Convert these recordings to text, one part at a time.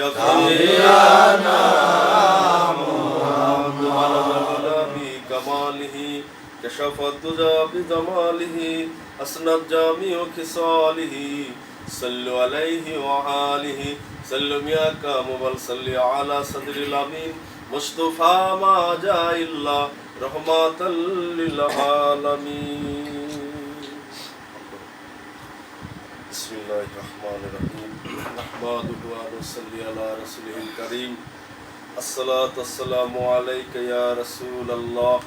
شفيعنا محمد على بكماله كشف الدجى بجماله أسنى الجامع خصاله صلوا عليه وآله سلم يا كامل صل على صدر الأمين مصطفى ما جاء إلا رحمة للعالمين بسم الله الرحمن الرحيم. نحمده ونصلي على رسوله الكريم. الصلاة والسلام عليك يا رسول الله.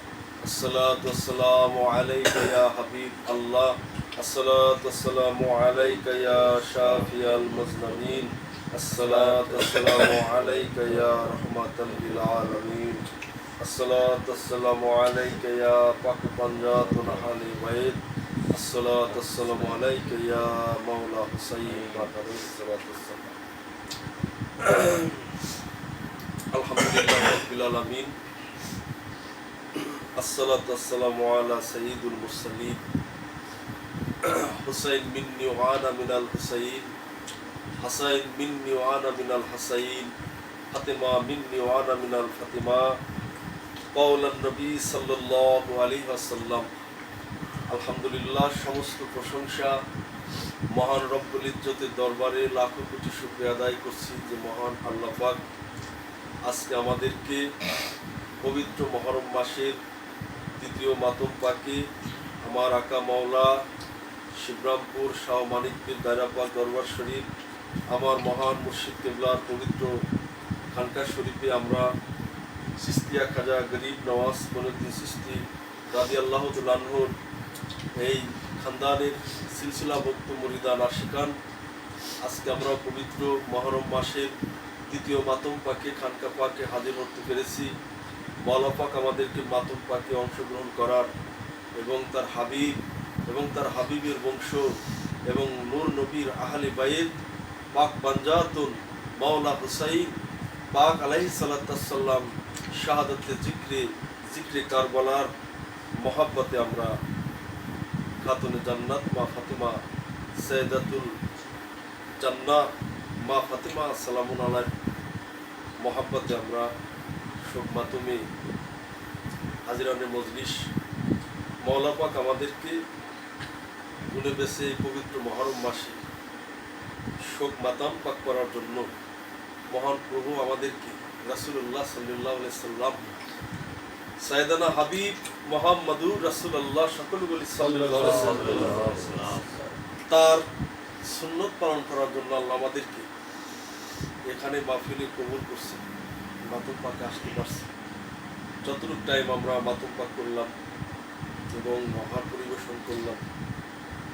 الصلاة والسلام عليك يا حبيب الله. الصلاة والسلام عليك يا شافي المظلمين. الصلاة والسلام عليك يا رحمة للعالمين. الصلاة والسلام عليك يا پاک پنجات نحالی الصلاة والسلام عليك يا مولا حسين عليه الصلاة والسلام الحمد لله رب العالمين الصلاة والسلام على سيد المرسلين حسين مني وأنا من الحسين حسين مني وأنا من الحسين فاطمة مني وأنا من الفاطمة قول النبي صلى الله عليه وسلم আলহামদুলিল্লাহ, সমস্ত প্রশংসা মহান রব্বুল ইজ্জতের দরবারে লাখো কোটি শুক্রিয়া আদায় করছি যে মহান আল্লাহ পাক আজকে আমাদেরকে পবিত্র মহরম মাসের দ্বিতীয় মাতম পাকে আমার আকা মাওলা শিবরামপুর শাহ মানিকপীর দায়রাপাক দরবার শরীফ, আমার মহান মুর্শিদ কেবলার পবিত্র খানকা শরীফে আমরা সিস্তিয়া খাজা গরিব নওয়াজ মনুদ্দিন সিস্তি রাজি আল্লাহ তুল্লাহর এই খানদানের সিলসিলাভুক্ত মরিদান আশিকান। আজকে আমরা পবিত্র মহরম মাসের দ্বিতীয় মাতম পাকে খানকা পাকে হাজির হতে পেরেছি। মৌলা পাক আমাদেরকে মাতম পাকে অংশগ্রহণ করার এবং তার হাবিব এবং তার হাবিবের বংশ এবং নূর নবীর আহলে বাইদ পাক বাঞ্জাতুন মাওলা হুসাইন, পাক আলাইহি সাল্লাম শাহাদতে জিক্রে জিক্রে কারবালার মহাব্বতে আমরা খাতুনে জান্নাত, মা ফাতিমা সৈয়দাতুল জান্নাত মা ফাতিমা সালামুন আলাই মহাব্বতে আমরা শোক মাতুমে হাজিরানের মজলিস। মৌলা পাক আমাদেরকে গুনে বেছে এই পবিত্র মহরম মাসে শোক মাতাম পাক করার জন্য মহান প্রভু আমাদেরকে রাসুল্লাহ সাল্লাহ সাল্লাম সাইদানা হাবিব মোহাম্মদুর রাসুল্লাহ সকল বলি তার সুন্নত পালন করার জন্য আল্লাহ আমাদেরকে এখানে মাহফিলে কবুল করছে মাতম পাকে আসতে পারছে। যতটুকু টাইম আমরা মাতম পাক করলাম এবং মহার পরিবেশন করলাম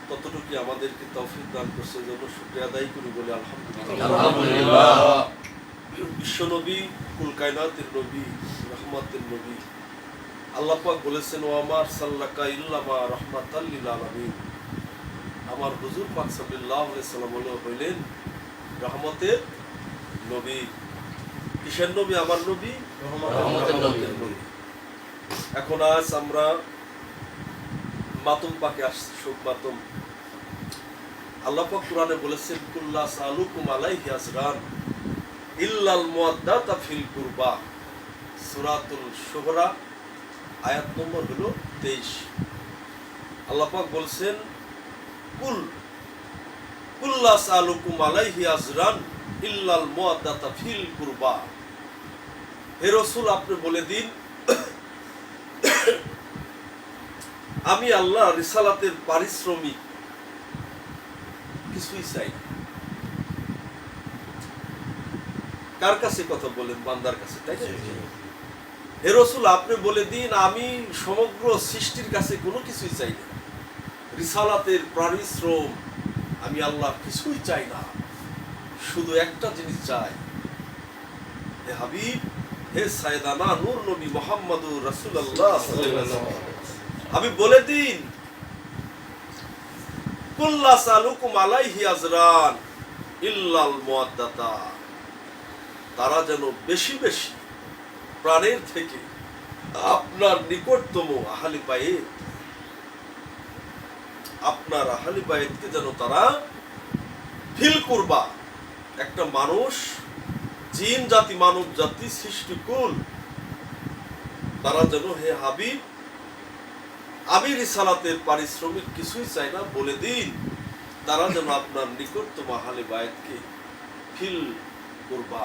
ততটুকু আমাদেরকে তৌফিক দান করছে জন্য শুক্রিয়া আদায় করি বলে আলহামদুলিল্লাহ। বিশ্বনবী কুল কায়নাতের নবী রহমতের নবী আল্লাহ পাক বলেছেন ও আমার সাল্লাকা ইল্লামা রহমাতাল্লিল আলামিন। আমার হুজুর পাক আলাইহি সাল্লাম হইলেন রহমতের নবী। কিসের নবী? আমার নবী? রহমতের নবী। এখন আজ আমরা মাতুম পাকে আসছি শোক মাতুম। আল্লাহ পাক কোরআনে বলেছেন কুল্লা সালুকুম আলাইহি আজরান ইল্লাল মুয়াদ্দাতা ফিল কুরবা। সূরাতুল শুহরা আয়াত নম্বর হলো 23 আল্লাহ পাক বলছেন, কুল কুল্লা সালুকুম আলাইহি আজরান ইল্লাল মুয়াদ্দাতা ফিল কুরবা। হে রাসূল, আপনি বলে দিন, আমি আল্লাহ রিসালাতের পারিশ্রমিক কিছুই চাই কার কাছে কথা বলেন? বান্দার কাছে, তাই হে রসুল, আপনি বলে দিন, আমি সমগ্র সৃষ্টির কাছে কোনো কিছুই চাই না। রিসালাতের পারিশ্রম আমি আল্লাহ কিছুই চাই না। শুধু একটা জিনিস চাই। হে হাবিব, হে সায়দানা নূর নবী আলাইহি ওয়াসাল্লাম। আমি বলে দিন, কুল্লা সালুকুম ইল্লাল তারা যেন বেশি বেশি প্রাণের থেকে আপনার নিকটতম আহালি পায়েত আপনার আহালি পায়েতকে যেন তারা ফিল করবা। একটা মানুষ, জিন জাতি, মানব জাতি সৃষ্টিকুল তারা যেন হে হাবিব, আবির সালাতের পারিশ্রমিক কিছুই চাই না, বলে দিন। তারা যেন আপনার নিকটতম আহলে বায়াতকে ফিল করবা।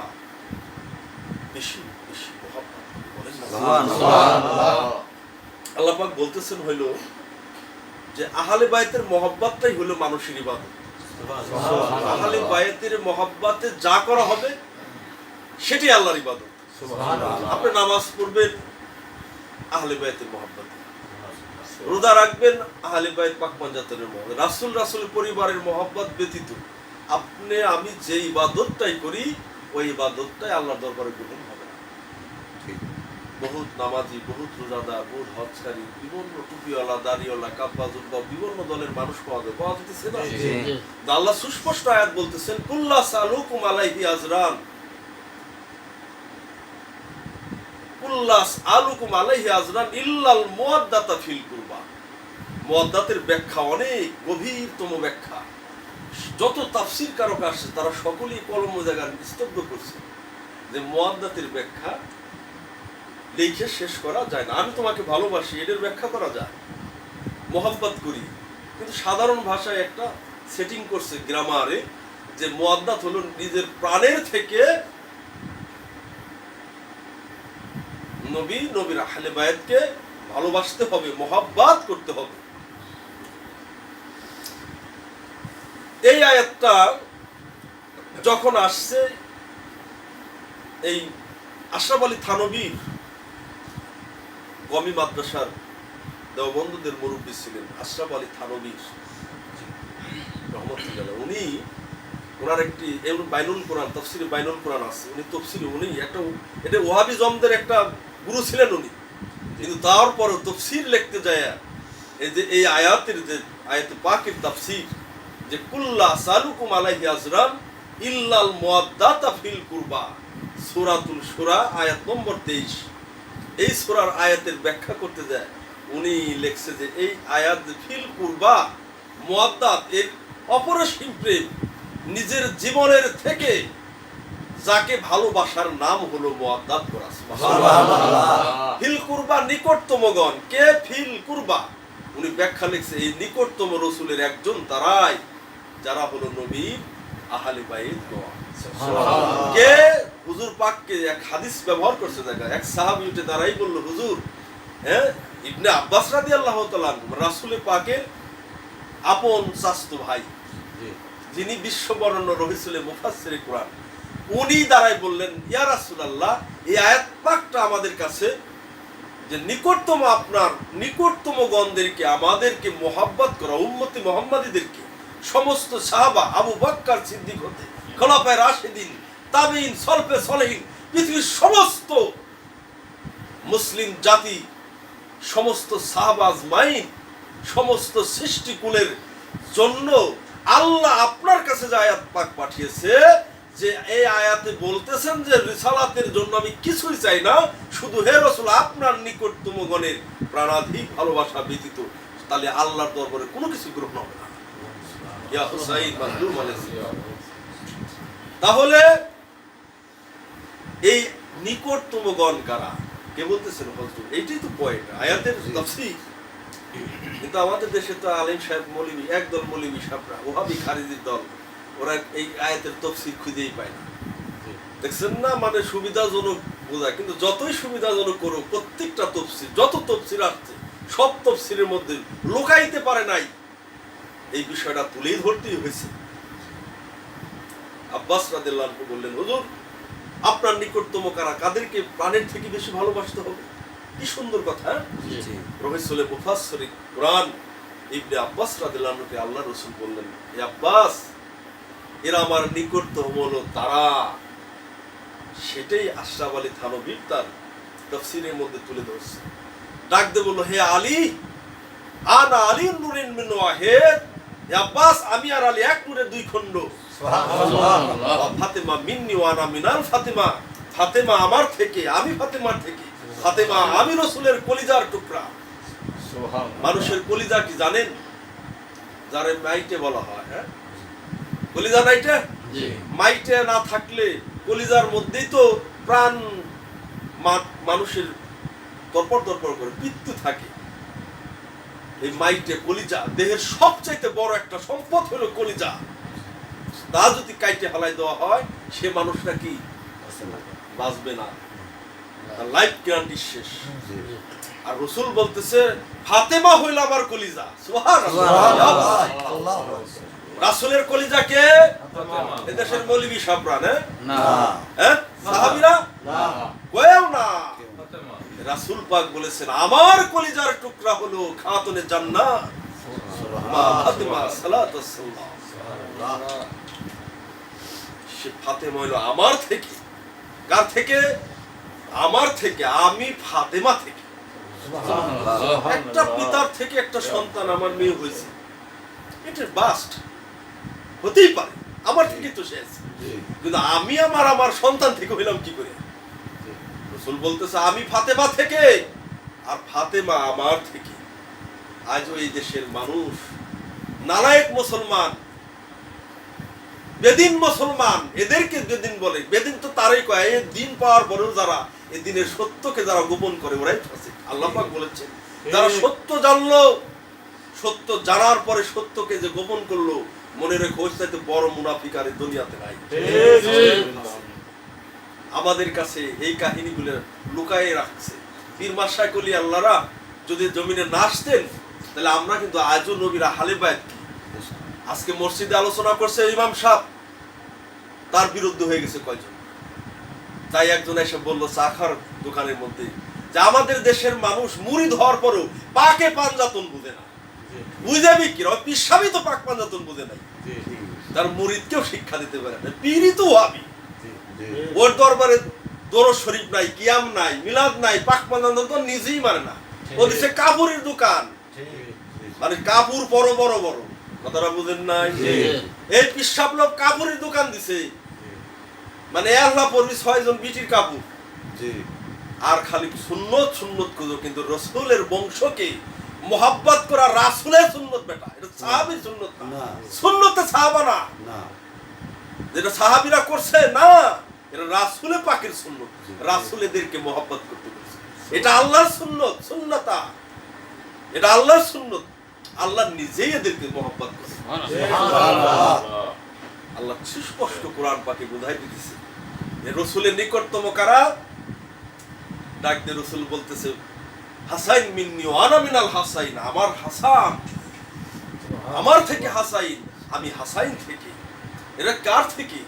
বেশি বেশি মহাব্বত করে। বলেন না? আল্লাহ পাক বলতেছেন হইল যে আহলে বায়াতের মহব্বতটাই হলো মানুষের ইবাদত। আহলে বায়াতের মহব্বতে যা করা হবে সেটাই আল্লাহর ইবাদত। আপনি নামাজ পড়বেন আহলে বায়াতের মহব্বত। রোজা রাখবেন আহলে বায়াত পাক পঞ্জাতনের মহব্বত। রাসূল রাসূলের পরিবারের মহব্বত ব্যতীত। আপনি আমি যে ইবাদতটাই করি ওই ইবাদতটাই আল্লাহর দরবারে গ্রহণ বহুত নামাজি বহুত রোজাদার বহুত হজকারী বিভিন্ন টুপিওয়ালা দাড়িওয়ালা কাব্বা জুব্বা বিভিন্ন দলের মানুষ পাওয়া যায় পাওয়া যেতেছে না। আল্লাহ সুস্পষ্ট আয়াত বলতেছেন কুল্লা সালুকুম আলাইহি আজরান। কুল্লাস আলুকুম আলাইহি আজরান ইল্লাল মুয়াদ্দাতা ফিল কুরবা। মুয়াদ্দাতের ব্যাখ্যা অনেক গভীরতম ব্যাখ্যা। যত তাফসীর কারক আসছে তারা সকলেই কলম জায়গার স্তব্ধ করছে যে মুয়াদ্দাতের ব্যাখ্যা লিখে শেষ করা যায় না। আমি তোমাকে ভালোবাসি এটার ব্যাখ্যা করা যায়। মোহাব্বত করি। কিন্তু সাধারণ ভাষায় একটা সেটিং করছে গ্রামারে যে মোয়াদ্দাত হলো নিজের প্রাণের থেকে নবী নবীর আহলে বায়াতকে ভালোবাসতে হবে, মোহাব্বাত করতে হবে। এই আয়াতটা যখন আসছে, এই আশরাফ আলী থানবীর কমি মাদ্রাসার দেওবন্ধুদের মুরব্বী ছিলেন আশরাফ আলী থানবীর উনি ওনার একটি বাইনুল কোরআন তফসিরে বাইনুল কোরআন আছে। উনি তফসিরে উনি একটা এটা ওহাবি জমদের একটা গুরু ছিলেন উনি। কিন্তু তারপরও তফসির লিখতে যায় এই যে, এই আয়াতের যে, আয়াত পাকের তাফসির, যে কুল্লা সালুকুম আলাইহি আজরাম ইল্লাল মুয়াদ্দাতা ফিল কুরবা। সূরাতুল সূরা আয়াত নম্বর 23 এই সূরার আয়াতের ব্যাখ্যা করতে যায়। উনি লেখছে যে এই আয়াত ফিল কুরবা মুয়াদ্দাত এর অপরসীম প্রেম নিজের জীবনের থেকে যাকে ভালোবাসার নাম হলো মুয়াদ্দাত করা। ফিল কুরবা নিকটতমগণ কে ফিল কুরবা? উনি ব্যাখ্যা লিখছে এই নিকটতম রসুলের একজন তারাই যারা হলো নবীর আহালি বাইত গোয়া। কে হুজুর পাককে এক হাদিস ব্যবহার করছে দেখা এক সাহাবী উঠে দাঁড়াই বলল হুজুর হ্যাঁ ইবনে আব্বাস রাদিয়াল্লাহু তাআলা রাসূলের পাকের আপন ভাই। যিনি বিশ্ববরণ্য রহিসুলে মুফাসসিরে কোরআন। উনি বললেন ইয়া রাসূলুল্লাহ এই আয়াত পাকটা আমাদের কাছে যে নিকটতম আপনার নিকটতম গণদেরকে আমাদেরকে মোহাব্বত করা উম্মতি মোহাম্মদীদেরকে সমস্ত সাহাবা আবু বাক্কার সিদ্দিক হতে খোলাফায় রাশেদিন, তাবিন, সলফে সলেহিন, পৃথিবীর সমস্ত মুসলিম জাতি, সমস্ত সাহাবাজ মাইন, সমস্ত সৃষ্টিকুলের জন্য আল্লাহ আপনার কাছে যে আয়াত পাক পাঠিয়েছে, যে এই আয়াতে বলতেছেন যে রিসালাতের জন্য আমি কিছুই চাই না, শুধু হে রসুল, আপনার নিকটতম গণের প্রাণাধিক ভালোবাসা ব্যতীত, তাহলে আল্লাহর দরবারে কোনো কিছু গ্রহণ হবে না ইয়া হুসাইন সালাম। তাহলে এই নিকটতম গণ কারা? কে বলতেছেন হজরত? এইটাই তো পয়েন্ট আয়াতের কিন্তু আমাদের দেশে তো আলিম সাহেব মৌলবি একদল মৌলবি সাহেবরা ওহাবি খারিজির দল ওরা এই আয়াতের তফসির খুঁজেই পায় না। দেখছেন না? মানে সুবিধাজনক বোঝায়। কিন্তু যতই সুবিধাজনক করো প্রত্যেকটা তফসির যত তফসির আসছে সব তফসিরের মধ্যে লোকাইতে পারে নাই। এই বিষয়টা তুলেই ধরতেই হয়েছে। আব্বাস রাদিল্লাহ বললেন হুজুর আপনার নিকটতম কারা? কাদেরকে প্রাণের থেকে বেশি ভালোবাসতে হবে? কি সুন্দর কথা হ্যাঁ? রহিসুলে মুফাসসির কোরআন ইবনে আব্বাস রাদিয়াল্লাহুকে আল্লাহ রাসূল বললেন এ আব্বাস এরা আমার নিকটতম হলো তারা। সেটাই আশরাফ আলী থানবীর তার তাফসীরের মধ্যে তুলে ধরছে। ডাক দিয়ে বলল হে আলী আনা আলী নুরিন মিন ওয়াহিদ। আব্বাস আমি আর আলী এক নূরের দুই খণ্ড। ফাতেমা মিন্নি ওয়ানা মিনাল ফাতেমা। ফাতেমা আমার থেকে আমি ফাতেমার থেকে। ফাতেমা আমি রসুলের কলিজার টুকরা। মানুষের কলিজা কি জানেন? যারে নাইটে বলা হয় হ্যাঁ? কলিজা নাইটে মাইটে না থাকলে কলিজার মধ্যেই তো প্রাণ মানুষের তরপর তরপর করে মৃত্যু থাকে। এই মাইটে কলিজা দেহের সবচাইতে বড় একটা সম্পদ হলো কলিজা। তা যদি কাইটে হালাই দেওয়া হয় সে মানুষটা কি? বাঁচবে না। তার লাইফ গ্যারান্টি শেষ। আর রসুল বলতেছে ফাতেমা হইল আমার কলিজা। সুবহানাল্লাহ। রাসূলের কলিজা কে? এদেশের মৌলবী সাবরান হ্যাঁ? না। হ্যাঁ? সাহাবীরা? কয়েও না। রাসূল পাক বলেছেন আমার কলিজার টুকরা হলো খাতুনে জান্নাত। মা ফাতেমা সালাতাস সালাম সে ফাতেমা হলো আমার থেকে। কার থেকে? আমার থেকে আমি ফাতেমা থেকে। একটা পিতার থেকে একটা সন্তান আমার মেয়ে হয়েছে। এটা বাস্ট। হতেই পারে আমার থেকে তো শেষ কিন্তু আমি আমার আমার সন্তান থেকে হইলাম কি করে? রসুল বলতেছে আমি ফাতেমা থেকে আর ফাতেমা আমার থেকে। আজও এই দেশের মানুষ নালায়েক মুসলমান বেদিন মুসলমান এদেরকে বেদিন বলে। বেদিন তো তারাই কয় এই দিন পাওয়ার পরেও যারা এই দিনের সত্যকে যারা গোপন করে ওরাই ফাঁসে। আল্লাহ পাক বলেছেন যারা সত্য জানলো সত্য জানার পরে সত্যকে যে গোপন করল মনে রেখে চাইতে বড় মুনাফিক আর দুনিয়াতে নাই। আমাদের কাছে এই কাহিনীগুলো লুকায়ে রাখছে। পীর মাসায় কলি আল্লাহরা যদি জমিনে না আসতেন তাহলে আমরা কিন্তু আজও নবীরা হালে বায়ত কি? আজকে মসজিদে আলোচনা করছে ইমাম সাহ তার বিরুদ্ধে হয়ে গেছে কয়জন? তাই একজন এসে বলল চাখার দোকানের মধ্যে যে আমাদের দেশের মানুষ মুড়ি ধর পরেও পাকে পাঞ্জাতন বুঝে না। বুঝে বিক্রি পিসাবি তো পাক পাঞ্জাতন বুঝে নাই। তার মুরিদকেও শিক্ষা দিতে পারে না পীরই তো আমি ওর দরবারে দরজ শরীফ নাই কিয়াম নাই মিলাদ নাই পাক পাঞ্জাতন তো নিজেই মানে না। ও দিছে কাপুরের দোকান। মানে কাপুর বড় বড় বড়। কথাটা বুঝেন নাই? এই পিসাব লোক কাপুরের দোকান দিছে। মানে আল্লাহ পড়বি ছয়জন বিটির কাপুর আর খালি সুন্নত সুন্নত খুঁজো কিন্তু রসুলের বংশকে মোহাব্বত করা রাসুলের সুন্নত বেটা। এটা সাহাবির সুন্নত না। না। সুন্নতে সাহাবা না। যেটা সাহাবিরা করছে না। এটা রাসুলে পাকের সুন্নত। রাসুল এদেরকে মোহাব্বত করতে এটা আল্লাহর সুন্নত সুন্নতা। এটা আল্লাহর সুন্নত। আল্লাহ নিজেই এদেরকে মোহাব্বত করে। আল্লাহ সুস্পষ্ট কোরআন পাকে বোঝাই দিতেছে। এ রসুলের নিকটতম কারা? ডাক দিয়ে রসুল বলতেছে হাসাইন মিন্নি আনা মিনাল হাসাইন আমার হাসান। আমার থেকে হাসাইন আমি হাসাইন থেকে। এরা কার থেকে?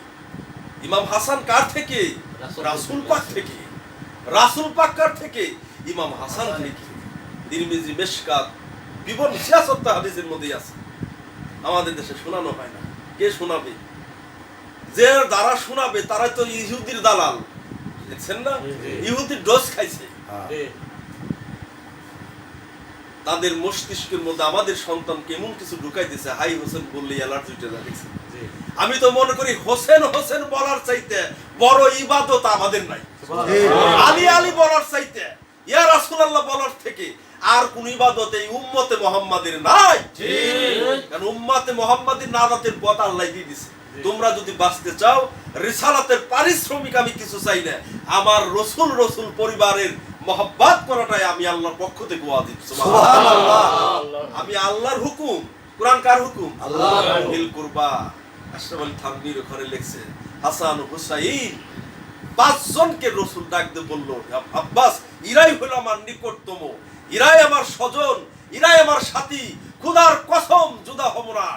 ইমাম হাসান কার থেকে? রাসুল পাক থেকে। রাসুল পাক কার থেকে? ইমাম হাসান থেকে। তিরমিজি মেশকাত বিবরণ সিয়াসত হাদিসের মধ্যেই আছে। আমাদের দেশে শোনানো হয় না। কে শোনাবে? যে দ্বারা শোনাবে তারা তো ইহুদির দালাল। দেখছেন না? ইহুদির ডোজ খাইছে। তাদের মস্তিষ্কের মধ্যে আমাদের সন্তান কেমন কিছু ঢুকাই দিছে হাই হোসেন বললে অ্যালার্জি উঠে আমি তো মনে করি হোসেন হোসেন বলার চাইতে বড় ইবাদত আমাদের নাই। আলী আলী বলার চাইতে ইয়া রাসূলুল্লাহ বলার থেকে আর কোন ইবাদত এই উম্মতে মুহাম্মাদের নাই। কারণ উম্মতে মুহাম্মাদের নাজাতের পথ আল্লাহ দিয়ে দিছে। তোমরা যদি বাঁচতে চাও রিসালাতের পারিশ্রমিক আমি কিছু চাই না। আমার রসুল রসুল পরিবারের মহব্বত করাটাই আমি আল্লাহর পক্ষ থেকে ওয়াজিব সুবহানাল্লাহ। আমি আল্লাহর হুকুম। কোরআন কার হুকুম? আল্লাহ। কুরবা। আশরাফ আলী থানভীর ওখানে লিখছে হাসান হুসাইন পাঁচজনকে রসুল ডাক দিয়ে বলল আব্বাস ইরাই হলো আমার নিকটতম ইরাই আমার স্বজন ইরাই আমার সাথী খুদার কসম জুদা হব না।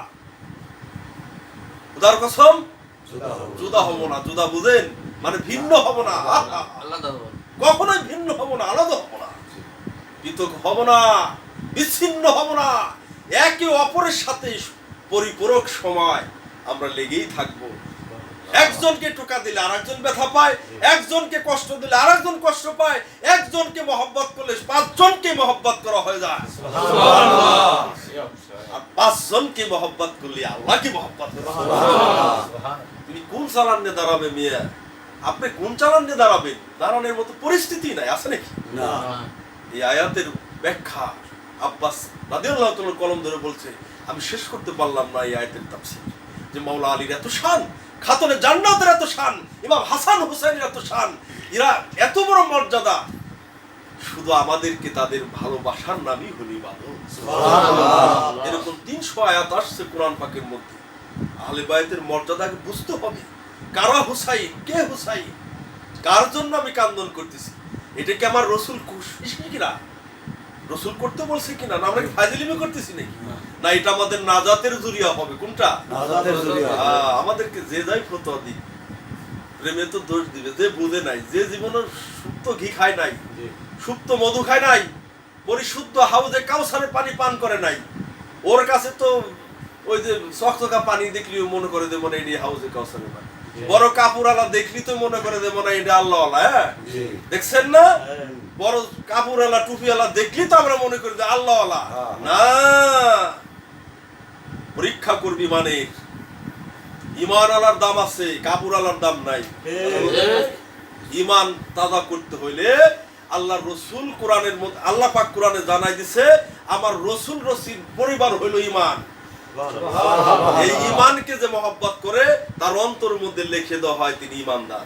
খুদার কসম? জুদা হব না। জুদা বুঝেন? মানে ভিন্ন হব না। কখনোই ভিন্ন হব না আলাদা হব না। পৃথক হব না বিচ্ছিন্ন হব না। একে অপরের সাথে পরিপূরক সময় আমরা লেগেই থাকব। একজনকে টোকা দিলে আরেকজন ব্যথা পায় একজনকে কষ্ট দিলে আরেকজন কষ্ট পায় একজনকে মহব্বত করলে পাঁচজনকে মহব্বত করা হয়ে যায়। আর পাঁচজনকে মহব্বত করলে আল্লাহকে মহব্বত তুমি কোন চালান নিয়ে দাঁড়াবে মিয়া? আপনি কোন চালান নিয়ে দাঁড়াবেন? দাঁড়ানোর মতো পরিস্থিতি নাই আছে নাকি? না। এই আয়াতের ব্যাখ্যা আব্বাস রাদিয়াল্লাহু তাআলা কলম ধরে বলছে আমি শেষ করতে পারলাম না এই আয়াতের তাফসীর। যে মাওলা আলীর এত শান খাতনে জান্নাতের এত শান ইমাম হাসান হুসাইনের এত শান এরা এত বড় মর্যাদা। শুধু আমাদেরকে তাদের ভালোবাসার নামই হলি বাদল এরকম তিনশো আয়াত আসছে কোরআন পাকের মধ্যে। আহলে বায়তের মর্যাদাকে বুঝতে হবে। কারা হুসাই কে হুসাই কার জন্য আমি কান্দন করতেছি? এটা কি আমার রসুল খুশি? কিনা? রসুল করতে বলছে কিনা? না আমরা কি ফাইজলিমি করতেছি নাকি? না এটা আমাদের নাজাতের জুরিয়া হবে। কোনটা? নাজাতের জরিয়া। আমাদেরকে যে যাই ফতোয়া দিই প্রেমে তো দোষ দিবে যে বুঝে নাই যে জীবনের সুপ্ত ঘি খায় নাই সুপ্ত মধু খায় নাই পরিশুদ্ধ হাউজে কাউসারে পানি পান করে নাই ওর কাছে তো ওই যে চকচকা পানি দেখলিও মনে করে দেবো না এটি হাউজে কাউসারে পানি। বড় কাপুরালা দেখলি তো মনে করে দেবো না এটা আল্লাহ হ্যাঁ? দেখছেন না? বড় কাপুরালা টুপিওয়ালা দেখলি তো আমরা মনে করি যে আল্লাহ হ্যাঁ। না। পরীক্ষা করবি মানে ইমান আলার দাম আছে কাপুর আলার দাম নাই। ইমান তাজা করতে হইলে আল্লাহ রসুল কোরআনের মধ্যে আল্লাহ পাক কোরআনে জানাই দিছে আমার রসুল রসির পরিবার হইল ইমান। এই ইমানকে যে মহব্বত করে তার অন্তর মধ্যে লিখে দেওয়া হয় তিনি ইমানদার।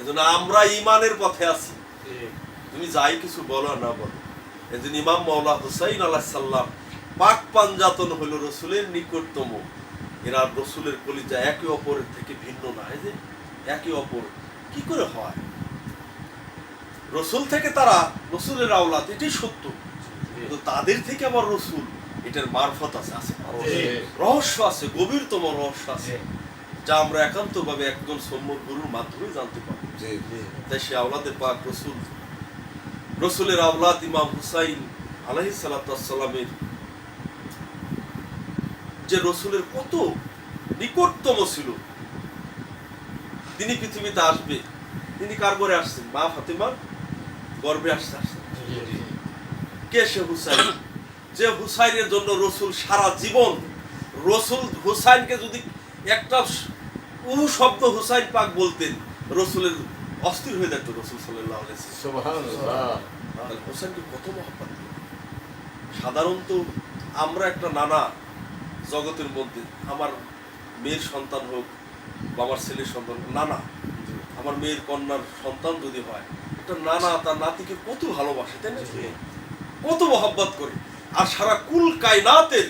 এজন্য আমরা ইমানের পথে আছি। তুমি যাই কিছু বলো না বলো। এজন্য ইমাম মৌলা হুসাইন আল্লাহ সাল্লাম পাক পাঞ্জাতন হইল রসুলের নিকটতম। এরা রসুলের কলিজা একে অপরের থেকে ভিন্ন না এই যে একে অপর। কি করে হয়? রসুল থেকে তারা রসুলের আওলাদ এটাই সত্য। কিন্তু তাদের থেকে আবার রসুল এটার মারফত আছে আছে। রহস্য আছে গভীরতম রহস্য আছে। যা আমরা একান্তভাবে একজন সম্মুখ গুরুর মাধ্যমে জানতে পারি। তাই সে আওলাদের পাক রসুল রসুলের আওলাদ ইমাম হুসাইন আলাহি সালাতামের যে রসুলের কত নিকটতম ছিল তিনি পৃথিবীতে আসবে তিনি কার ঘরে আসছেন? মা ফাতেমার গর্বে আসতে আসছেন। কে সে হুসাইন? যে হুসাইনের জন্য রসুল সারা জীবন রসুল হুসাইনকে যদি একটা উ শব্দ হুসাইন পাক বলতেন রসুলের অস্থির হয়ে যেত রসুল সাল্লাহ হোসেনকে কত মহব্বত সাধারণত আমরা একটা নানা জগতের মধ্যে আমার মেয়ের সন্তান হোক বা আমার ছেলের সন্তান নানা আমার মেয়ের কন্যার সন্তান যদি হয় একটা নানা তার নাতিকে কত ভালোবাসে তাই না? কত মহব্বত করে। আর সারা কুল কায়নাতের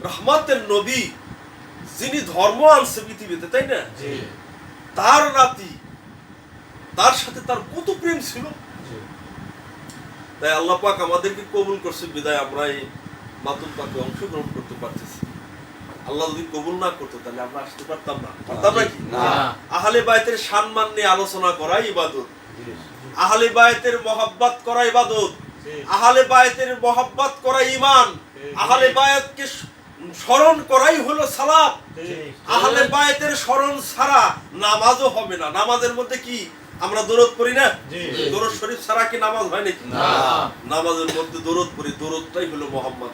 রহমাতের নবী যিনি ধর্ম আনছে পৃথিবীতে তাই না? তার নাতি তার সাথে তার কত প্রেম ছিল? তাই আল্লাহ পাক আমাদেরকে কবুল করছে বিদায় আমরা এই মাতুল পাকে অংশগ্রহণ করতে পারতেছি। আল্লাহ যদি কবুল না করতো তাহলে আমরা আসতে পারতাম না। পারতাম নাকি। আহলে বায়তের সম্মান নিয়ে আলোচনা করা ইবাদত। আহলে বায়তের মহাব্বত করা ইবাদত। আহলে বায়তের মহাব্বত করা ইমান আহলে বায়তকে স্মরণ করাই হলো সালাত। আহলে বায়তের স্মরণ ছাড়া নামাজও হবে না। নামাজের মধ্যে কি? আমরা দরদ পড়ি না? দরদ শরীফ ছাড়া কি নামাজ হয় নাকি? নামাজের মধ্যে দরদ পড়ি দরদটাই হলো মোহাম্মদ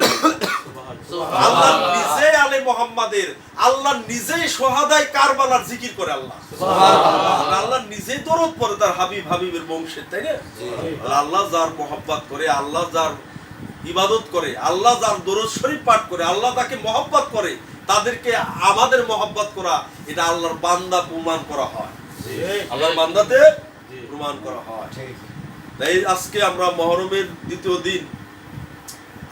আল্লাহ নিজে আলে মোহাম্মদের। আল্লাহ নিজেই সোহাদাই কারবালার জিকির করে আল্লাহ। আল্লাহ নিজেই দরদ পড়ে তার হাবিব হাবিবের বংশের তাই না? আল্লাহ যার মোহাব্বত করে আল্লাহ যার ইবাদত করে আল্লাহ যার দরদ শরীফ পাঠ করে আল্লাহ তাকে মহব্বত করে তাদেরকে আমাদের মহব্বত করা এটা আল্লাহর বান্দা প্রমাণ করা হয়। আল্লাহর বান্দাতে প্রমাণ করা হয়। তাই আজকে আমরা মহরমের দ্বিতীয় দিন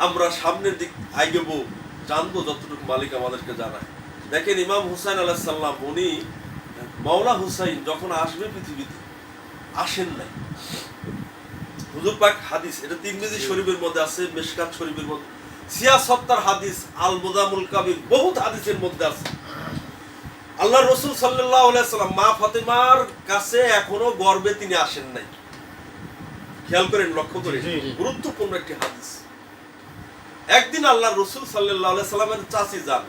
আমরা সামনের দিক আইগেবো জানব যতটুকু মালিক আমাদেরকে জানায়। দেখেন ইমাম হুসাইন আলাহ সাল্লাম উনি মাওলা হুসাইন যখন আসবে পৃথিবীতে আসেন নাই। হুজুর পাক হাদিস এটা তিরমিজি শরীফের মধ্যে আছে মেশকাত শরীফের মধ্যে। সিয়াসত্তার হাদিস আল মুজামুল কাবির বহুত হাদিসের মধ্যে আছে। আল্লাহ রসুল সাল্লাম মা ফাতেমার কাছে এখনও গর্বে তিনি আসেন নাই। খেয়াল করেন লক্ষ্য করেন গুরুত্বপূর্ণ একটি হাদিস। একদিন আল্লাহ রসুল সাল্লাহ সাল্লামের চাষি যান।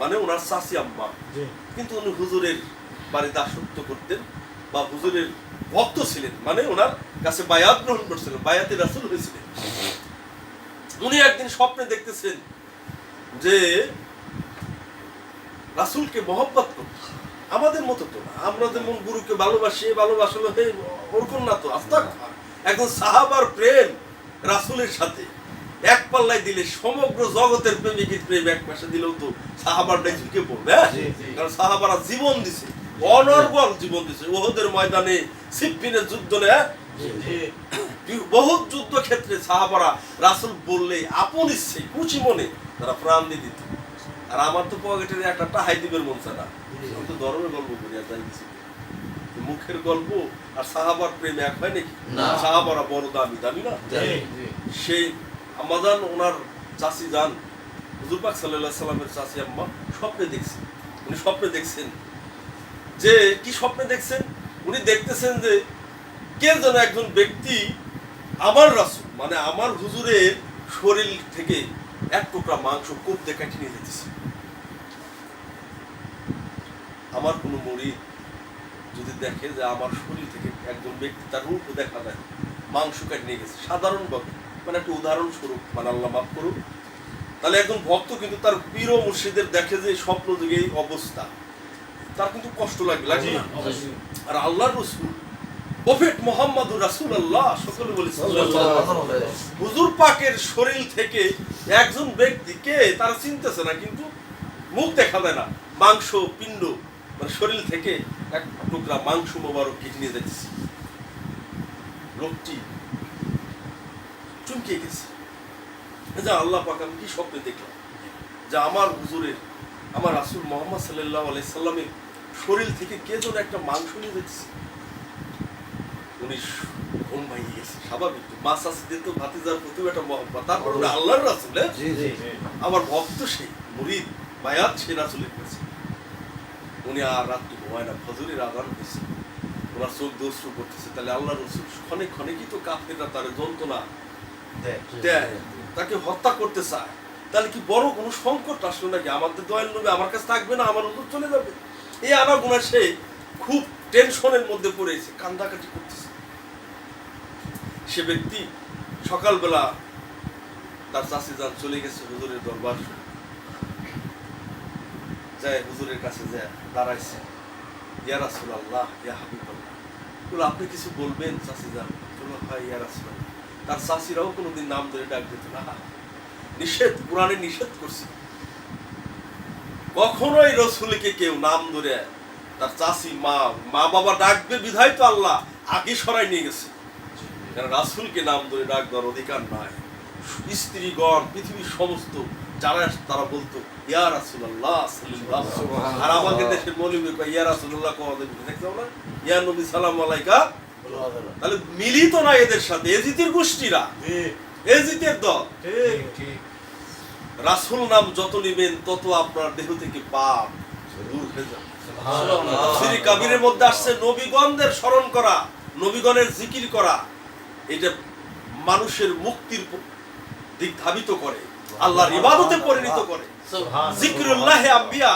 মানে ওনার চাষি আম্মা। কিন্তু উনি হুজুরের বাড়িতে আসক্ত করতেন বা হুজুরের ভক্ত ছিলেন। মানে ওনার কাছে বায়াত গ্রহণ করছিলেন বায়াতে রাসুল হয়েছিলেন। উনি একদিন স্বপ্নে দেখতেছেন যে রাসুলকে মহব্বত করত। আমাদের মতো তো না। আমরা যেমন গুরুকে ভালোবাসি ভালোবাসলো হে ওরকম না তো আস্তা একজন সাহাবার প্রেম রাসুলের সাথে। এক পাল্লায় দিলে সমগ্র জগতের প্রেমিকের প্রেম এক পাশে দিলেও তো সাহাবারটাই ঝুঁকে পড়বে হ্যাঁ? কারণ সাহাবারা জীবন দিছে অনর্গল জীবন দিছে। ওহদের ময়দানে সিপ্পিনের যুদ্ধ হ্যাঁ? বহুত যুদ্ধ ক্ষেত্রে সাহাবারা রাসুল বললে আপন ইচ্ছে খুশি মনে তারা প্রাণ দিয়ে দিত। আর আমার তো পকেটের একটা টাহাই দিবের মন আমি তো ধর্মের গল্প করি আর যাই কিছু মুখের গল্প আর সাহাবার প্রেম এক হয় নাকি? না। সাহাবারা বড় দামি দামি না? সেই আমাদান ওনার চাষি যান হুজুর পাক সাল্লাল্লাহু সাল্লামের চাষি আম্মা স্বপ্নে দেখছেন। উনি স্বপ্নে দেখছেন। যে কি স্বপ্নে দেখছেন? উনি দেখতেছেন যে কে যেন একজন ব্যক্তি আমার রাসূল মানে আমার হুজুরের শরীর থেকে এক টুকরা মাংস কোপ দিয়ে কাটি নিয়ে যেতেছে। আমার কোনো মরিদ যদি দেখে যে আমার শরীর থেকে একজন ব্যক্তি তার রূপ দেখা যায় মাংস কাটি নিয়ে গেছে। সাধারণভাবে মানে একটা উদাহরণস্বরূপ মানে আল্লাহ মাফ করুক। তাহলে একজন ভক্ত কিন্তু তার প্রিয় মুর্শিদের দেখে যে স্বপ্ন যুগে এই অবস্থা তার কিন্তু কষ্ট লাগবে লাগবে না? আর আল্লাহর রসুল প্রফেট মোহাম্মদুর সকলে বলি হুজুর পাকের শরীর থেকে একজন ব্যক্তিকে তারা চিনতেছে না কিন্তু মুখ দেখা যায় না। মাংস পিণ্ড মানে শরীর থেকে এক টুকরা মাংস মোবারক কেটে নিয়ে যাচ্ছে লোকটি চমকে গেছে। যা আল্লাহ পাক আমি কি স্বপ্নে দেখলাম যে আমার হুজুরের আমার রাসুল মোহাম্মদ সাল্লাহ আলাইসাল্লামের শরীর থেকে কে যেন একটা মাংস নিয়ে যাচ্ছে উনি ঘুম ভাঙিয়ে গেছে স্বাভাবিক মাছ আসতে তো ভাতিজার প্রতি একটা মহব্বত। তারপর উনি আল্লাহর রাসুল হ্যাঁ? আমার ভক্ত সেই মুরিদ বায়াত সে রাসুলের কাছে। উনি আর রাত্রি ঘুমায় না ফজরের আদান হয়েছে ওনার চোখ দোষরু করতেছে তাহলে আল্লাহ রসুল ক্ষণে ক্ষণেকই তো কাফেররা তার যন্ত্রণা দেয় তাকে হত্যা করতে চায়। তাহলে কি বড় কোনো সংকট আসলো নাকি? আমাদের দয়াল নবী আমার কাছে থাকবে না আমার উপর চলে যাবে। এই আনা গুণা সে খুব টেনশনের মধ্যে পড়েছে কান্দাকাটি করতেছে। সে ব্যক্তি সকালবেলা তার চাষি যান চলে গেছে হুজুরের দরবার যায় হুজুরের কাছে যায়, দাঁড়াইছে। আল্লাহ ইয়া হাবিব আল্লাহ আপনি কিছু বলবেন চাষি যান? বলল হয় তার চাষিরাও কোনোদিন নাম ধরে ডাক দিত না। নিষেধ, কোরআনে নিষেধ করছে। কখনোই রসুলকে কেউ নাম ধরে তার চাষি মা মা বাবা ডাকবে, বিধায় তো আল্লাহ আগে সরাই নিয়ে গেছে। কারণ রাসুলকে নাম ধরে ডাক দেওয়ার অধিকার নাই। স্ত্রীগণ পৃথিবীর সমস্ত যারা তারা বলতো ইয়া রাসুল্লাহ আর আমাদের দেশের মৌলবী ইয়া রাসুল্লাহ কওয়া দেবে দেখছ না। ইয়া নবী সালাম আলাইকা। তাহলে মিলিত না এদের সাথে এজিতের গোষ্ঠীরা। এজিতের দল। রাসুল নাম যত নিবেন তত আপনার দেহ থেকে পাপ দূর হয়ে যাবে। শ্রী কাবিরের মধ্যে আসছে নবীগণদের স্মরণ করা নবীগণের জিকির করা। এটা মানুষের মুক্তির দিক ধাবিত করে আল্লাহর ইবাদতে পরিণত করে। জিকিরুল্লাহ আম্বিয়া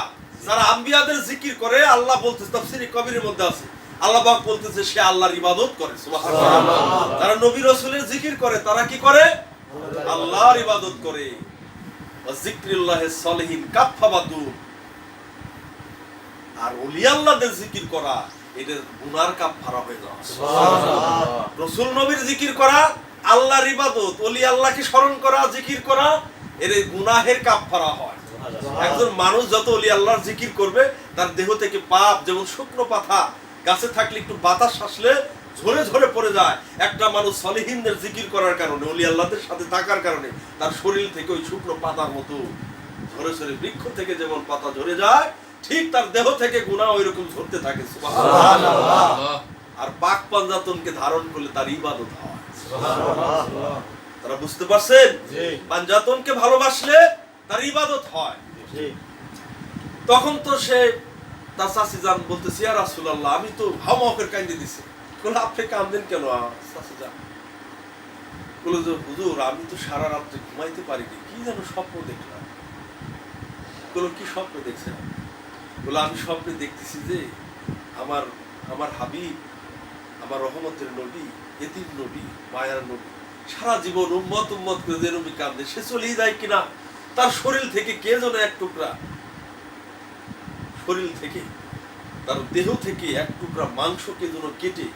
যারা আম্বিয়াদের জিকির করে আল্লাহ বলতেছে তাফসিরে কবিরের মধ্যে আছে। আল্লাহ পাক বলতেছে সে আল্লাহর ইবাদত করে যারা নবী রাসূলের জিকির করে তারা কি করে? আল্লাহর ইবাদত করে। জিক্রিল্লাহ সলিহিন কাফাবাদু আর আল্লাহদের জিকির করা। এটা গুনার কাপ ফারা হয়ে যাওয়া রসুল নবীর জিকির করা আল্লাহর ইবাদত ওলি আল্লাহকে স্মরণ করা জিকির করা এর গুনাহের কাপ ফারা হয়। একজন মানুষ যত অলি আল্লাহর জিকির করবে তার দেহ থেকে পাপ যেমন শুকনো পাতা গাছে থাকলে একটু বাতাস আসলে ঝরে ঝরে পড়ে যায়। একটা মানুষ সলিহিনদের জিকির করার কারণে অলি আল্লাহদের সাথে থাকার কারণে তার শরীর থেকে ওই শুকনো পাতার মতো ঝরে ঝরে বৃক্ষ থেকে যেমন পাতা ঝরে যায় ঠিক তার দেহ থেকে গুণা ওই রকম ঝরতে থাকে আর পাক পাঞ্জাতনকে ধারণ করলে তার ইবাদত হয়। তারা বুঝতে পারছেন? পাঞ্জাতনকে ভালোবাসলে তার ইবাদত হয়। তখন তো সে তার চাষি যান বলতেছে ইয়া রাসূলুল্লাহ আমি তো হামাকের কান্দে দিছি। বলে আপনি কান্দেন কেন চাষি যান? বলে যে হুজুর আমি তো সারা রাত্রে ঘুমাইতে পারিনি কি যেন স্বপ্ন দেখলাম? বলো কি স্বপ্ন দেখছেন? বলে, আমি স্বপ্নে দেখতেছি যে আমার আমার হাবিব, আমার রহমতের নবী, এতিম নবী, মায়ার নবী, সারা জীবন উম্মত উম্মত করে যে কান্দে সে চলেই যায় কিনা? তার শরীর থেকে কে যেন এক টুকরা? শরীর থেকে, তার দেহ থেকে এক টুকরা মাংসকে যেন কেটে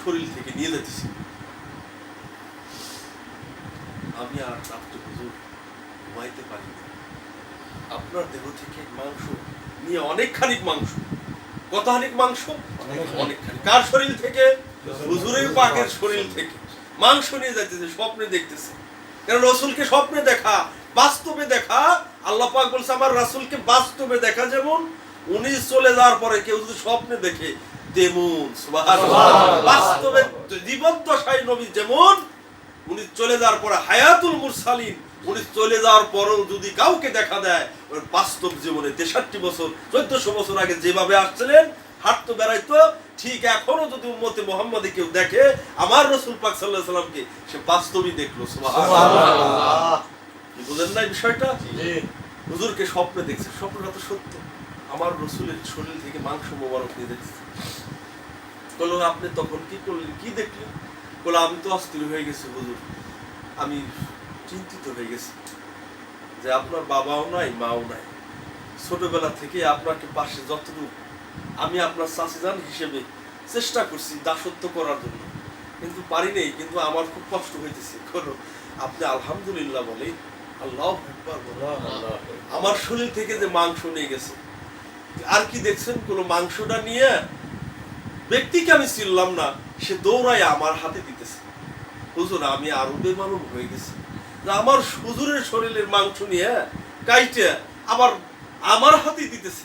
শরীর থেকে নিয়ে যেতেছে। আমি আর রাত্রে হুজুর ঘুমাইতে পারি আপনার দেহ থেকে মাংস নিয়ে অনেকখানি মাংস। কতখানি মাংস? অনেকখানি কার শরীর থেকে? হুজুরের পাকের শরীর থেকে। মাংস নিয়ে যাইতেছে স্বপ্নে দেখতেছে। কারণ রসুলকে স্বপ্নে দেখা বাস্তবে দেখা আল্লাহ পাক বলছে আমার রাসূলকে বাস্তবে দেখা যেমন উনি চলে যাওয়ার পরে কেউ যদি স্বপ্নে দেখে তেমন বাস্তবে জীবন্ত দশায় নবী যেমন উনি চলে যাওয়ার পরে হায়াতুল মুরসালিন উনি চলে যাওয়ার পরেও যদি কাউকে দেখা দেয় ওর বাস্তব জীবনে তেষট্টি বছর চোদ্দশো বছর আগে যেভাবে আসছিলেন হাঁটতো বেড়াইতো। ঠিক এখনও যদি উম্মতে মোহাম্মদে কেউ দেখে আমার রসুল পাক সাল্লাহ সাল্লামকে সে বাস্তবই দেখল বুঝেন না বিষয়টা? হুজুরকে স্বপ্নে দেখছে স্বপ্নটা তো সত্য। আমার রসুলের শরীর থেকে মাংস মোবারক নিয়ে দেখছে। বলল আপনি তখন কি করলেন? কি দেখলেন? বলে আমি তো অস্থির হয়ে গেছি হুজুর। আমি চিন্তিত হয়ে গেছি যে আপনার বাবাও নাই, মাও নাই। ছোটবেলা থেকে আপনাকে পাশে যতটুকু আমি আপনার চাষিজান হিসেবে চেষ্টা করছি দাসত্ব করার জন্য। কিন্তু পারি নেই, কিন্তু আমার খুব কষ্ট হইতেছে। কোনো, আপনি আলহামদুলিল্লাহ বলে আল্লাহ আমার শরীর থেকে যে মাংস নিয়ে গেছে। আর কি দেখছেন? কোনো মাংসটা নিয়ে ব্যক্তিকে আমি চিনলাম না, সে দৌড়ায় আমার হাতে দিতেছে। হুজুর, আমি আরও বেমালুম হয়ে গেছি। আমার হুজুরের শরীরের মাংস নিয়ে কাইটে আবার আমার হাতে দিতেছে।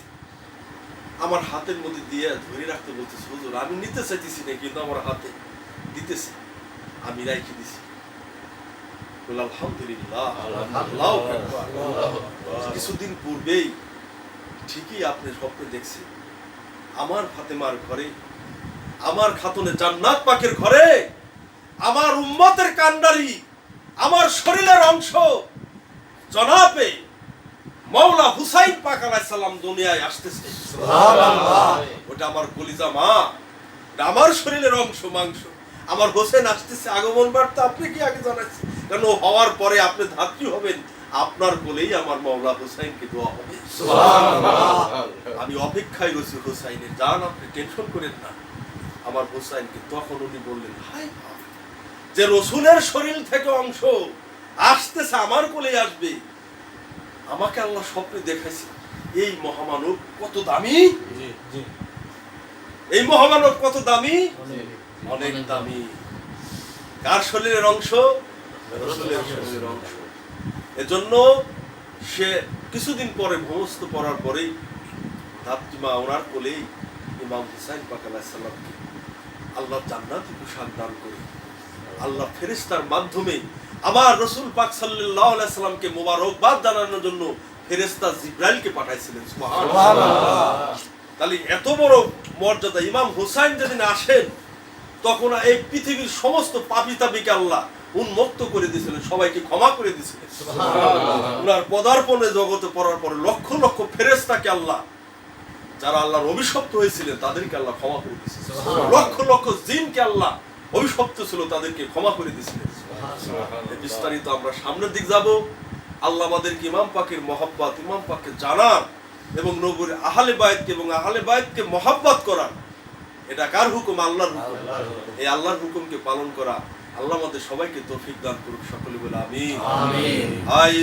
আমার হাতের মধ্যে দিয়ে ধরে রাখতে বলতেছে, হুজুর, আমি নিতে চাইতেছি না, কিন্তু আমার হাতে দিতেছে। আমি রাইখে দিছি। কিছুদিন পূর্বেই ঠিকই আপনি স্বপ্নে দেখছি। আমার ফাতেমার ঘরে, আমার খাতুনে জান্নাত পাকের ঘরে, আমার উম্মতের কান্ডারি আমার শরীরের অংশ। জনাবে মৌলা হুসাইন পাক সালাম দুনিয়ায় আসতেছে। ওটা আমার কলিজা মা। আমার শরীরের অংশ মাংস। আমার হোসেন আসতেছে আগমন বার্তা আপনি কি আগে জানাচ্ছেন? কারণ ও হওয়ার পরে আপনি ধাত্রী হবেন? আপনার কোলেই আমার মৌলা হোসাইনকে দোয়া হবে। আমি অপেক্ষায় রয়েছি হুসাইনের। যান আপনি টেনশন করেন না। আমার হুসাইনকে তখন উনি বললেন হাই যে রসুলের শরীর থেকে অংশ আসতেছে আমার কোলেই আসবে। আমাকে আল্লাহ স্বপ্নে দেখাইছে এই মহামানব কত দামি? এই মহামানব কত দামি? অনেক। দামি। কার শরীরের অংশ? রসুলের শরীরের অংশ। এজন্য সে কিছুদিন পরে ভূমস্ত পড়ার পরেই ধাত্রিমা ওনার কোলেই ইমাম হুসাইন পাক আলাহিসাল্লামকে আল্লাহ জান্নাতি পোশাক দান করে আল্লাহ ফেরেস্তার মাধ্যমে আমার রসুল পাক সাল্লাহ সাল্লামকে মোবারকবাদ জানানোর জন্য ফেরেস্তা জিব্রাইলকে পাঠাইছিলেন। তাহলে এত বড় মর্যাদা ইমাম হুসাইন যেদিন আসেন তখন এই পৃথিবীর সমস্ত পাপি তাপিকে আল্লাহ উন্মুক্ত করে দিয়েছিলেন সবাইকে ক্ষমা করে দিয়েছিলেন। ওনার পদার্পণে জগতে পড়ার পরে লক্ষ লক্ষ ফেরেস্তাকে আল্লাহ যারা আল্লাহর অভিশপ্ত হয়েছিলেন তাদেরকে আল্লাহ ক্ষমা করে দিয়েছিলেন। লক্ষ লক্ষ জিনকে আল্লাহ অভিশপ্ত ছিল তাদেরকে ক্ষমা করে দিয়েছিলেন। বিস্তারিত আমরা সামনের দিক যাব। আল্লাহ আমাদেরকে ইমাম পাকের মহাব্বাত ইমাম পাককে জানার এবং নবীর আহলে বায়তকে এবং আহলে বায়তকে মহাব্বাত করার এটা কার হুকুম? আল্লাহর হুকুম। এই আল্লাহর হুকুমকে পালন করা আল্লাহ আমাদের সবাইকে তৌফিক দান করুক সকলে বলে আমি আমিন। আয়